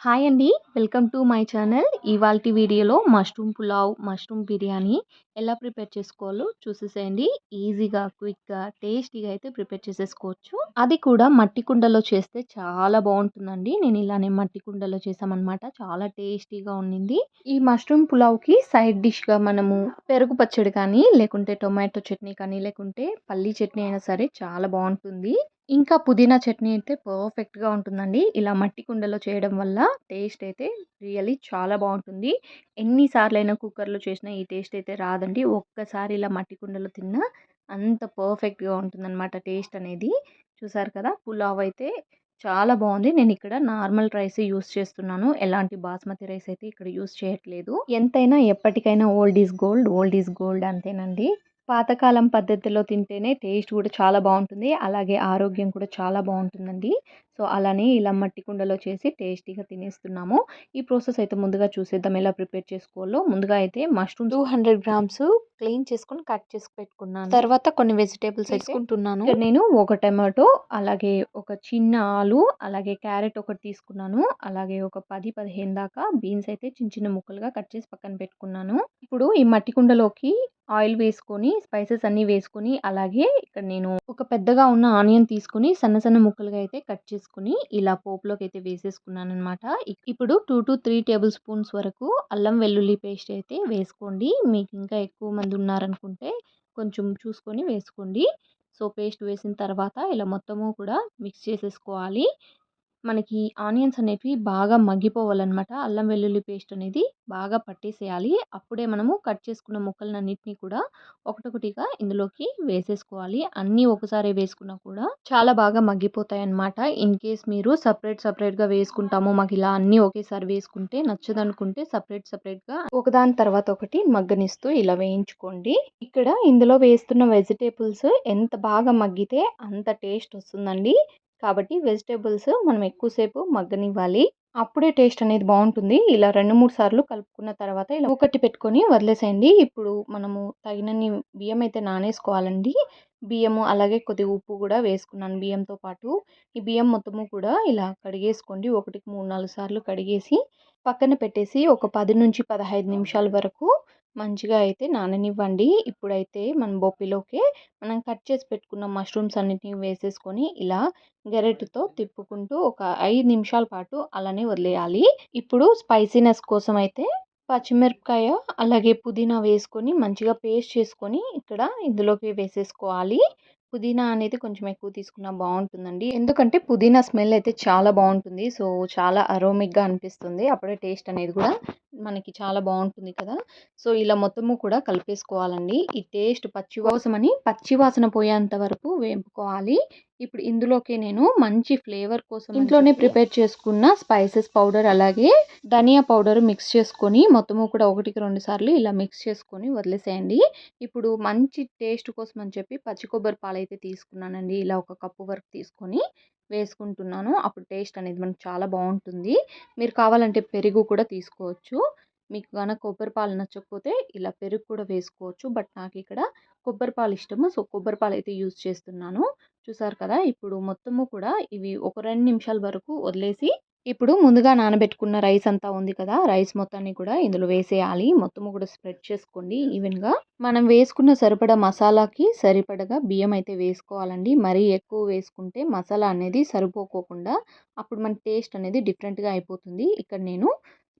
Hi అండి welcome to my channel. ఇవాళ వీడియోలో మష్రూమ్ పులావ్ మష్రూమ్ బిర్యానీ ఎలా ప్రిపేర్ చేసుకోవాలో చూసేసేయండి. ఈజీగా క్విక్గా టేస్టీగా అయితే ప్రిపేర్ చేసేసుకోవచ్చు. అది కూడా మట్టి కుండలో చేస్తే చాలా బాగుంటుందండి. నేను ఇలానే మట్టి కుండలో చేసామన్నమాట చాలా టేస్టీగా ఉండింది. ఈ మష్రూమ్ పులావ్కి సైడ్ డిష్గా మనము పెరుగు పచ్చడి కానీ లేకుంటే టొమాటో చట్నీ కానీ లేకుంటే పల్లీ చట్నీ అయినా సరే చాలా బాగుంటుంది. ఇంకా పుదీనా చట్నీ అయితే పర్ఫెక్ట్గా ఉంటుందండి. ఇలా మట్టి కుండలో చేయడం వల్ల టేస్ట్ అయితే రియలీ చాలా బాగుంటుంది. ఎన్నిసార్లు అయినా కుక్కర్లో చేసినా ఈ టేస్ట్ అయితే రాదండి. ఒక్కసారి ఇలా మట్టి కుండలో తిన్నా అంత పర్ఫెక్ట్గా ఉంటుందన్నమాట టేస్ట్ అనేది. చూసారు కదా పులావ్ అయితే చాలా బాగుంది. నేను ఇక్కడ నార్మల్ రైస్ యూస్ చేస్తున్నాను. ఎలాంటి బాస్మతి రైస్ అయితే ఇక్కడ యూస్ చేయట్లేదు. ఎంతైనా ఎప్పటికైనా old is gold old is gold అంతేనండి. పాతకాలం పద్ధతిలో తింటేనే టేస్ట్ కూడా చాలా బాగుంటుంది. అలాగే ఆరోగ్యం కూడా చాలా బాగుంటుందండి. సో అలానే ఇలా మట్టి కుండలో చేసి టేస్టీగా తినేస్తున్నాము. ఈ ప్రాసెస్ అయితే ముందుగా చూసేద్దాం ఎలా ప్రిపేర్ చేసుకోవాలో. ముందుగా అయితే mushroom two hundred grams clean చేసుకొని కట్ చేసి పెట్టుకున్నాను. తర్వాత కొన్ని వెజిటేబుల్స్ వేసుకుంటున్నాను నేను ఒక టమాటో అలాగే ఒక చిన్న ఆలు అలాగే క్యారెట్ ఒకటి తీసుకున్నాను. అలాగే ఒక పది పదిహేను దాకా బీన్స్ అయితే చిన్న చిన్న ముక్కలుగా కట్ చేసి పక్కన పెట్టుకున్నాను. ఇప్పుడు ఈ మట్టి కుండలోకి ఆయిల్ వేసుకొని స్పైసెస్ అన్నీ వేసుకొని అలాగే ఇక్కడ నేను ఒక పెద్దగా ఉన్న ఆనియన్ తీసుకొని సన్న సన్న ముక్కలుగా అయితే కట్ చేసుకుని ఇలా పోపులోకి అయితే వేసేసుకున్నాను అనమాట ఇప్పుడు two to three tablespoons వరకు అల్లం వెల్లుల్లి పేస్ట్ అయితే వేసుకోండి. మీకు ఇంకా ఎక్కువ మంది ఉన్నారనుకుంటే కొంచెం చూసుకొని వేసుకోండి. సో పేస్ట్ వేసిన తర్వాత ఇలా మొత్తము కూడా మిక్స్ చేసేసుకోవాలి. మనకి ఆనియన్స్ అనేవి బాగా మగ్గిపోవాలన్నమాట. అల్లం వెల్లుల్లి పేస్ట్ అనేది బాగా పట్టేసేయాలి. అప్పుడే మనము కట్ చేసుకున్న ముక్కలన్నింటినీ కూడా ఒకటొకటిగా ఇందులోకి వేసేసుకోవాలి. అన్నీ ఒకసారి వేసుకున్నా కూడా చాలా బాగా మగ్గిపోతాయి అన్నమాట ఇన్ కేస్ మీరు సపరేట్ సపరేట్గా వేసుకుంటాము మాకు ఇలా అన్నీ ఒకేసారి వేసుకుంటే నచ్చదనుకుంటే సపరేట్ సపరేట్గా ఒకదాని తర్వాత ఒకటి మగ్గనిస్తూ ఇలా వేయించుకోండి. ఇక్కడ ఇందులో వేస్తున్న వెజిటేబుల్స్ ఎంత బాగా మగ్గితే అంత టేస్ట్ వస్తుందండి. కాబట్టి వెజిటేబుల్స్ మనం ఎక్కువసేపు మగ్గనివ్వాలి. అప్పుడే టేస్ట్ అనేది బాగుంటుంది. ఇలా రెండు మూడు సార్లు కలుపుకున్న తర్వాత ఇలా ఒకటి పెట్టుకొని వదిలేసేయండి. ఇప్పుడు మనము తగినన్ని బియ్యం అయితే నానేసుకోవాలండి. బియ్యము అలాగే కొద్దిగా ఉప్పు కూడా వేసుకున్నాను బియ్యంతో పాటు. ఈ బియ్యం మొత్తము కూడా ఇలా కడిగేసుకోండి. ఒకటికి మూడు నాలుగు సార్లు కడిగేసి పక్కన పెట్టేసి ఒక పది నుంచి పదహైదు నిమిషాల వరకు మంచిగా అయితే నాననివ్వండి. ఇప్పుడైతే మన బొప్పిలోకి మనం కట్ చేసి పెట్టుకున్న మష్రూమ్స్ అన్నిటిని వేసేసుకొని ఇలా గెరెట్తో తిప్పుకుంటూ ఒక ఐదు నిమిషాల పాటు అలానే వదిలేయాలి. ఇప్పుడు స్పైసీనెస్ కోసం అయితే పచ్చిమిరపకాయ అలాగే పుదీనా వేసుకొని మంచిగా పేస్ట్ చేసుకొని ఇక్కడ ఇందులోకి వేసేసుకోవాలి. పుదీనా అనేది కొంచెం ఎక్కువ తీసుకున్నా బాగుంటుందండి. ఎందుకంటే పుదీనా స్మెల్ అయితే చాలా బాగుంటుంది. సో చాలా అరోమిక్గా అనిపిస్తుంది. అప్పుడే టేస్ట్ అనేది కూడా మనకి చాలా బాగుంటుంది కదా! సో ఇలా మొత్తము కూడా కలిపేసుకోవాలండి. ఈ టేస్ట్ పచ్చి కోసమని పచ్చి వాసన పోయేంత వరకు వేపుకోవాలి. ఇప్పుడు ఇందులోకి నేను మంచి ఫ్లేవర్ కోసం ఇంట్లోనే ప్రిపేర్ చేసుకున్న స్పైసెస్ పౌడర్ అలాగే ధనియా పౌడర్ మిక్స్ చేసుకొని మొత్తము కూడా ఒకటికి రెండు సార్లు ఇలా మిక్స్ చేసుకొని వదిలేసేయండి. ఇప్పుడు మంచి టేస్ట్ కోసం అని చెప్పి పచ్చి కొబ్బరి పాలు అయితే తీసుకున్నానండి. ఇలా ఒక కప్పు వరకు తీసుకొని వేసుకుంటున్నాను. అప్పుడు టేస్ట్ అనేది మనకు చాలా బాగుంటుంది. మీరు కావాలంటే పెరుగు కూడా తీసుకోవచ్చు. మీకు కనుక కొబ్బరి పాలు నచ్చకపోతే ఇలా పెరుగు కూడా వేసుకోవచ్చు. బట్ నాకు ఇక్కడ కొబ్బరి పాలు ఇష్టము. సో కొబ్బరి పాలు అయితే యూజ్ చేస్తున్నాను. చూసారు కదా? ఇప్పుడు మొత్తము కూడా ఇవి ఒక రెండు నిమిషాల వరకు వదిలేసి ఇప్పుడు ముందుగా నానబెట్టుకున్న రైస్ అంతా ఉంది కదా రైస్ మొత్తాన్ని కూడా ఇందులో వేసేయాలి. మొత్తము కూడా స్ప్రెడ్ చేసుకోండి ఈవెన్గా. మనం వేసుకున్న సరిపడా మసాలాకి సరిపడగా బియ్యం అయితే వేసుకోవాలండి. మరీ ఎక్కువ వేసుకుంటే మసాలా అనేది సరిపోకోకుండా అప్పుడు మన టేస్ట్ అనేది డిఫరెంట్గా అయిపోతుంది. ఇక్కడ నేను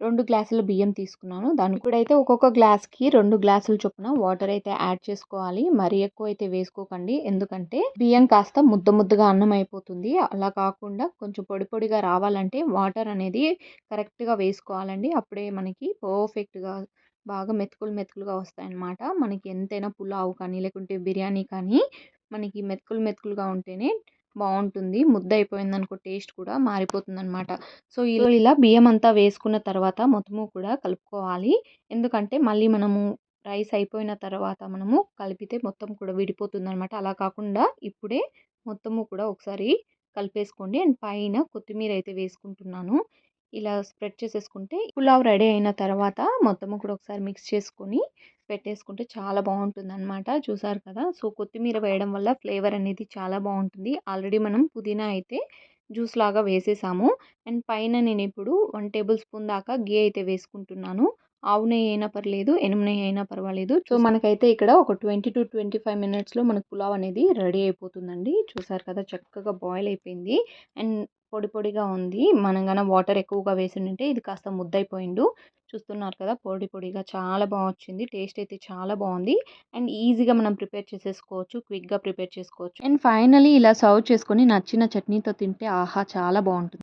రెండు గ్లాసుల బియ్యం తీసుకున్నాను. దానికి కూడా అయితే ఒక్కొక్క గ్లాస్కి రెండు గ్లాసుల చొప్పున వాటర్ అయితే యాడ్ చేసుకోవాలి. మరీ ఎక్కువ అయితే వేసుకోకండి. ఎందుకంటే బియ్యం కాస్త ముద్ద ముద్దగా అన్నం అయిపోతుంది. అలా కాకుండా కొంచెం పొడి పొడిగా రావాలంటే వాటర్ అనేది కరెక్ట్గా వేసుకోవాలండి. అప్పుడే మనకి పర్ఫెక్ట్గా బాగా మెతుకులు మెతుకులుగా వస్తాయన్నమాట. మనకి ఎంతైనా పులావు కానీ లేకుంటే బిర్యానీ కానీ మనకి మెతుకులు మెతుకులుగా ఉంటేనే బాగుంటుంది ముద్ద అయిపోయింది అనుకో టేస్ట్ కూడా మారిపోతుంది అనమాట సో ఇలా బియ్యం అంతా వేసుకున్న తర్వాత మొత్తము కూడా కలుపుకోవాలి. ఎందుకంటే మళ్ళీ మనము రైస్ అయిపోయిన తర్వాత మనము కలిపితే మొత్తం కూడా విడిపోతుంది అనమాట అలా కాకుండా ఇప్పుడే మొత్తము కూడా ఒకసారి కలిపేసుకోండి. అండ్ పైన కొత్తిమీర అయితే వేసుకుంటున్నాను. ఇలా స్ప్రెడ్ చేసేసుకుంటే పులావ్ రెడీ అయిన తర్వాత మొత్తము కూడా ఒకసారి మిక్స్ చేసుకొని పెట్టేసుకుంటే చాలా బాగుంటుంది అనమాట చూసారు కదా! సో కొత్తిమీర వేయడం వల్ల ఫ్లేవర్ అనేది చాలా బాగుంటుంది. ఆల్రెడీ మనం పుదీనా అయితే జ్యూస్ లాగా వేసేసాము. అండ్ పైన నేను ఇప్పుడు వన్ టేబుల్ స్పూన్ దాకా గీ అయితే వేసుకుంటున్నాను. ఆవు నెయ్యి అయినా పర్లేదు ఎనుము నెయ్యి అయినా పర్వాలేదు. సో మనకైతే ఇక్కడ ఒక ట్వంటీ టు ట్వంటీ ఫైవ్ మినిట్స్లో మనకు పులావ్ అనేది రెడీ అయిపోతుందండి. చూసారు కదా! చక్కగా బాయిల్ అయిపోయింది. అండ్ పొడి పొడిగా ఉంది. మనం కన్నా వాటర్ ఎక్కువగా వేసిందంటే ఇది కాస్త ముద్దయిపోయిండు. చూస్తున్నారు కదా! పొడి పొడిగా చాలా బాగా వచ్చింది టేస్ట్ అయితే చాలా బాగుంది. అండ్ ఈజీగా మనం ప్రిపేర్ చేసేసుకోవచ్చు. క్విక్గా ప్రిపేర్ చేసుకోవచ్చు. అండ్ ఫైనలీ ఇలా సర్వ్ చేసుకొని నచ్చిన చట్నీతో తింటే ఆహా! చాలా బాగుంటుంది.